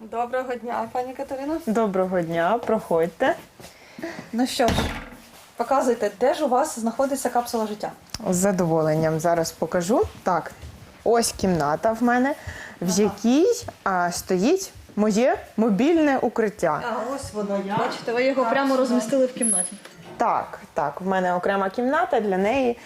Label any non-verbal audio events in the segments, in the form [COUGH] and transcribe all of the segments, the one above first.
Доброго дня, пані Катерина. Доброго дня, проходьте. Ну що ж, показуйте, де ж у вас знаходиться капсула життя? З задоволенням зараз покажу. Так, ось кімната в мене, в якій а, стоїть моє мобільне укриття. А ось воно. я. Бачите, ви його прямо розмістили в кімнаті. Так, так, в мене окрема кімната для неї.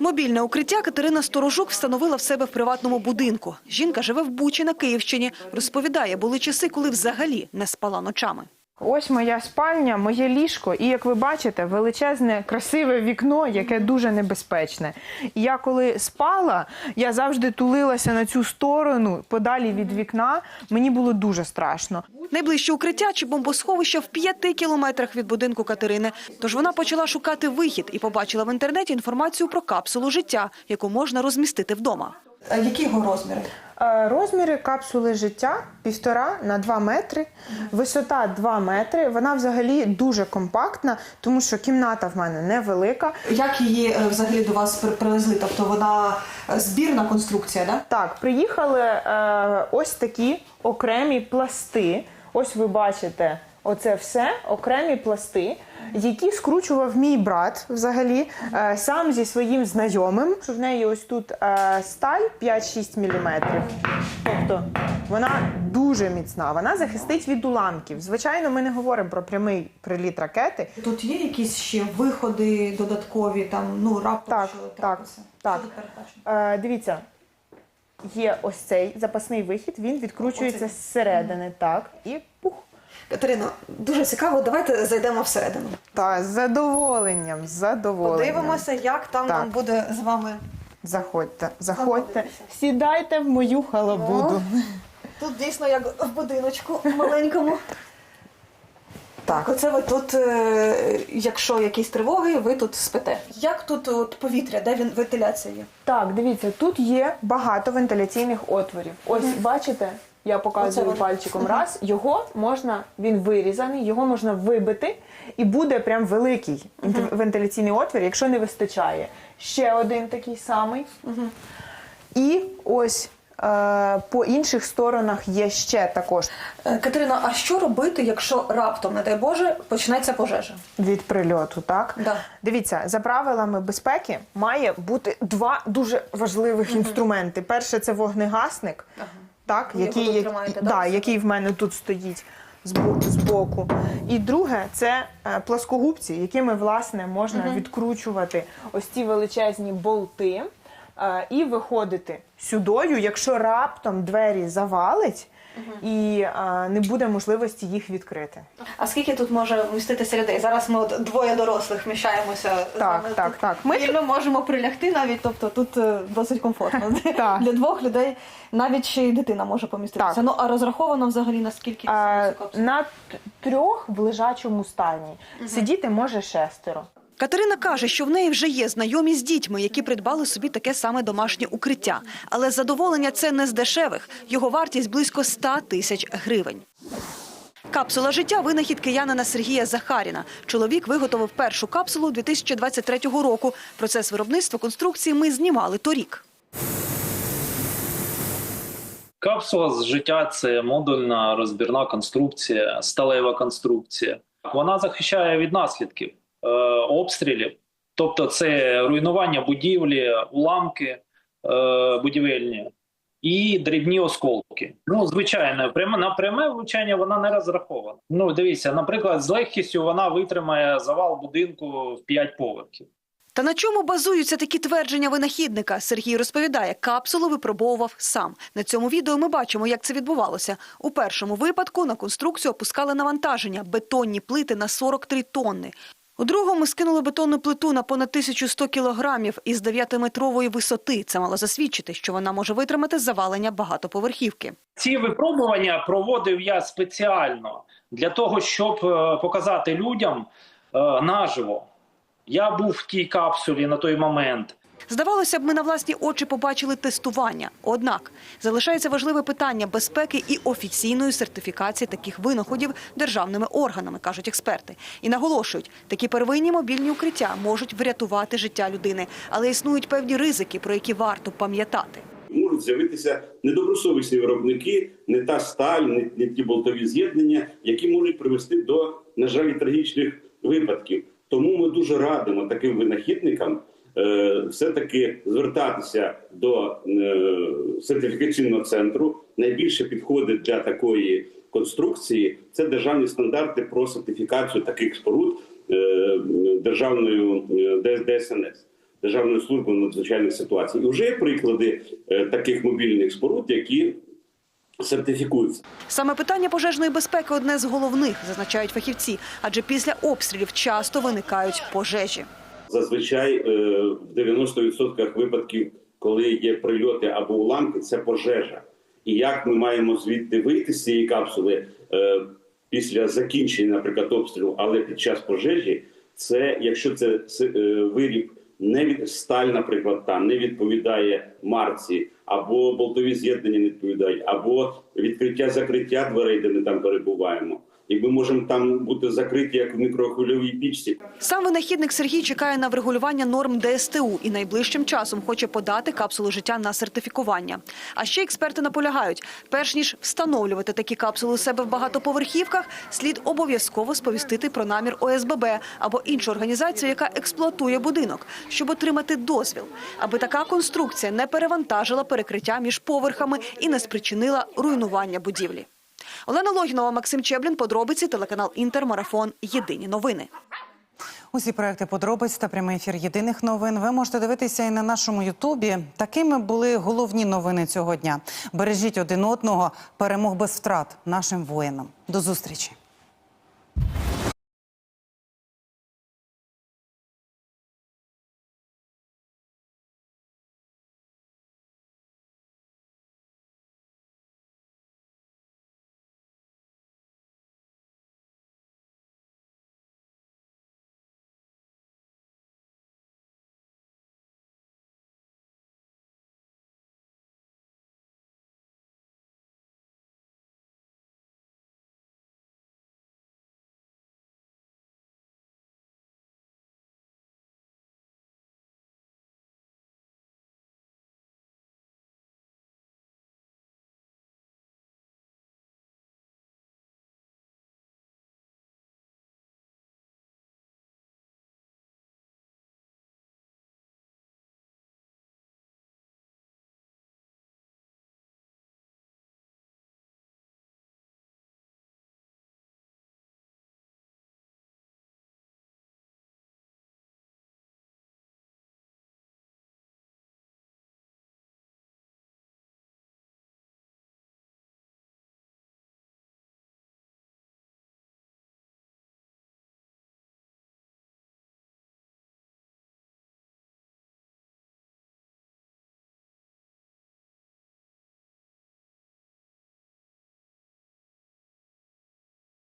Мобільне укриття Катерина Сторожук встановила в себе в приватному будинку. Жінка живе в Бучі на Київщині. Розповідає, були часи, коли взагалі не спала ночами. Ось моя спальня, моє ліжко, і як ви бачите, величезне, красиве вікно, яке дуже небезпечне. І я коли спала, я завжди тулилася на цю сторону, подалі від вікна. Мені було дуже страшно. Найближче укриття чи бомбосховище в п'яти кілометрах від будинку Катерини. Тож вона почала шукати вихід і побачила в інтернеті інформацію про капсулу життя, яку можна розмістити вдома. Які його розміри? Е, Розміри капсули життя півтора на 2 метри, висота 2 метри. Вона взагалі дуже компактна, тому що кімната в мене невелика. Як її е, взагалі до вас привезли? Тобто вона е, збірна конструкція, да? Так, приїхали е, ось такі окремі пласти. Ось ви бачите. Оце все окремі пласти, які скручував мій брат взагалі е, сам зі своїм знайомим. В неї ось тут е, сталь 5-6 мм. Тобто вона дуже міцна, вона захистить від уламків. Звичайно, ми не говоримо про прямий приліт ракети. Тут є якісь ще виходи додаткові, там ну раптом Так, що так, так. Що? Е, дивіться, є ось цей запасний вихід, він відкручується зсередини, так, і пух. Катерино, дуже цікаво. Давайте зайдемо всередину. Та з задоволенням, з задоволенням. Подивимося, як там Так. нам буде з вами. Заходьте, заходьте, Заходитеся. сідайте в мою халабуду. Тут дійсно як в будиночку маленькому. Так, оце ви тут, е, якщо якісь тривоги, ви тут спите. Як тут от, повітря, де він вентиляція є? Так, дивіться, тут є багато вентиляційних отворів. Ось бачите, я Оце показую воно. пальчиком раз. Його можна, він вирізаний, його можна вибити, і буде прям великий інт- вентиляційний отвір, якщо не вистачає. Ще один такий самий. І ось е, по інших сторонах є ще також Е, Катерина, а що робити, якщо раптом, не дай Боже, почнеться пожежа? від прильоту, так? Да. Дивіться, за правилами безпеки має бути два дуже важливих інструменти. Перше це вогнегасник, Ви його який, є- тримаєте, да, так? який в мене тут стоїть з боку. І друге це е, пласкогубці, якими власне можна відкручувати ось ці величезні болти е, і виходити сюдою, якщо раптом двері завалить. І е, не буде можливості їх відкрити. А скільки тут може вміститися людей? Зараз ми от двоє дорослих вміщаємося. Так, вами так, так. Ми Вільно можемо прилягти навіть, тобто тут е, досить комфортно. [LAUGHS] Так. Для двох людей навіть ще й дитина може поміститися. Так. Ну а розраховано взагалі на скільки А, на т- трьох в лежачому стані. Сидіти може шестеро. Катерина каже, що в неї вже є знайомі з дітьми, які придбали собі таке саме домашнє укриття. Але задоволення це не з дешевих. Його вартість близько 100 тисяч гривень. Капсула життя винахід киянина Сергія Захаріна. Чоловік виготовив першу капсулу 2023 року. Процес виробництва конструкції ми знімали торік. Капсула з життя це модульна розбірна конструкція, сталева конструкція. Вона захищає від наслідків обстрілів, тобто це руйнування будівлі, уламки е, будівельні і дрібні осколки. Ну, звичайно, на пряме влучання вона не розрахована. Ну, дивіться, наприклад, з легкістю вона витримає завал будинку в 5 поверхів. Та на чому базуються такі твердження винахідника? Сергій розповідає, капсулу випробовував сам. На цьому відео ми бачимо, як це відбувалося. У першому випадку на конструкцію опускали навантаження бетонні плити на 43 тонни. У другому скинули бетонну плиту на понад 1100 кілограмів із 9-метрової висоти. Це мало засвідчити, що вона може витримати завалення багатоповерхівки. Ці випробування проводив я спеціально для того, щоб е, показати людям е, наживо. Я був в тій капсулі на той момент. Здавалося б, ми на власні очі побачили тестування. Однак залишається важливе питання безпеки і офіційної сертифікації таких винаходів державними органами, кажуть експерти. І наголошують, такі первинні мобільні укриття можуть врятувати життя людини, але існують певні ризики, про які варто пам'ятати. можуть з'явитися недобросовісні виробники, не та сталь, не, не ті болтові з'єднання, які можуть привести до, на жаль, трагічних випадків. Тому ми дуже радимо таким винахідникам все-таки звертатися до е, сертифікаційного центру. Найбільше підходить для такої конструкції це державні стандарти про сертифікацію таких споруд е, державною е, ДСНС. Державною службою надзвичайних ситуацій. І вже є приклади е, таких мобільних споруд, які сертифікуються. Саме питання пожежної безпеки одне з головних, зазначають фахівці, адже після обстрілів часто виникають пожежі. Зазвичай е, в 90% випадків, коли є прильоти або уламки, це пожежа. І як ми маємо звідти вийти з цієї капсули е, після закінчення, наприклад, обстрілу, але під час пожежі, це якщо це е, виріб не від сталь, наприклад, там не відповідає марці, або болтові з'єднання не відповідають, або відкриття закриття дверей, де ми там перебуваємо. І ми можемо там бути закриті як в мікрохвильовій пічці. Сам винахідник Сергій чекає на врегулювання норм ДСТУ і найближчим часом хоче подати капсулу життя на сертифікування. А ще експерти наполягають, перш ніж встановлювати такі капсули у себе в багатоповерхівках, слід обов'язково сповістити про намір ОСББ або іншу організацію, яка експлуатує будинок, щоб отримати дозвіл, аби така конструкція не перевантажила перекриття між поверхами і не спричинила руйнування будівлі. Олена Логінова, Максим Чеблін, подробиці, телеканал Інтермарафон. Єдині новини. Усі проекти подробиць та прямий ефір єдиних новин. Ви можете дивитися і на нашому Ютубі. Такими були головні новини цього дня. Бережіть один одного. Перемог без втрат нашим воїнам. До зустрічі.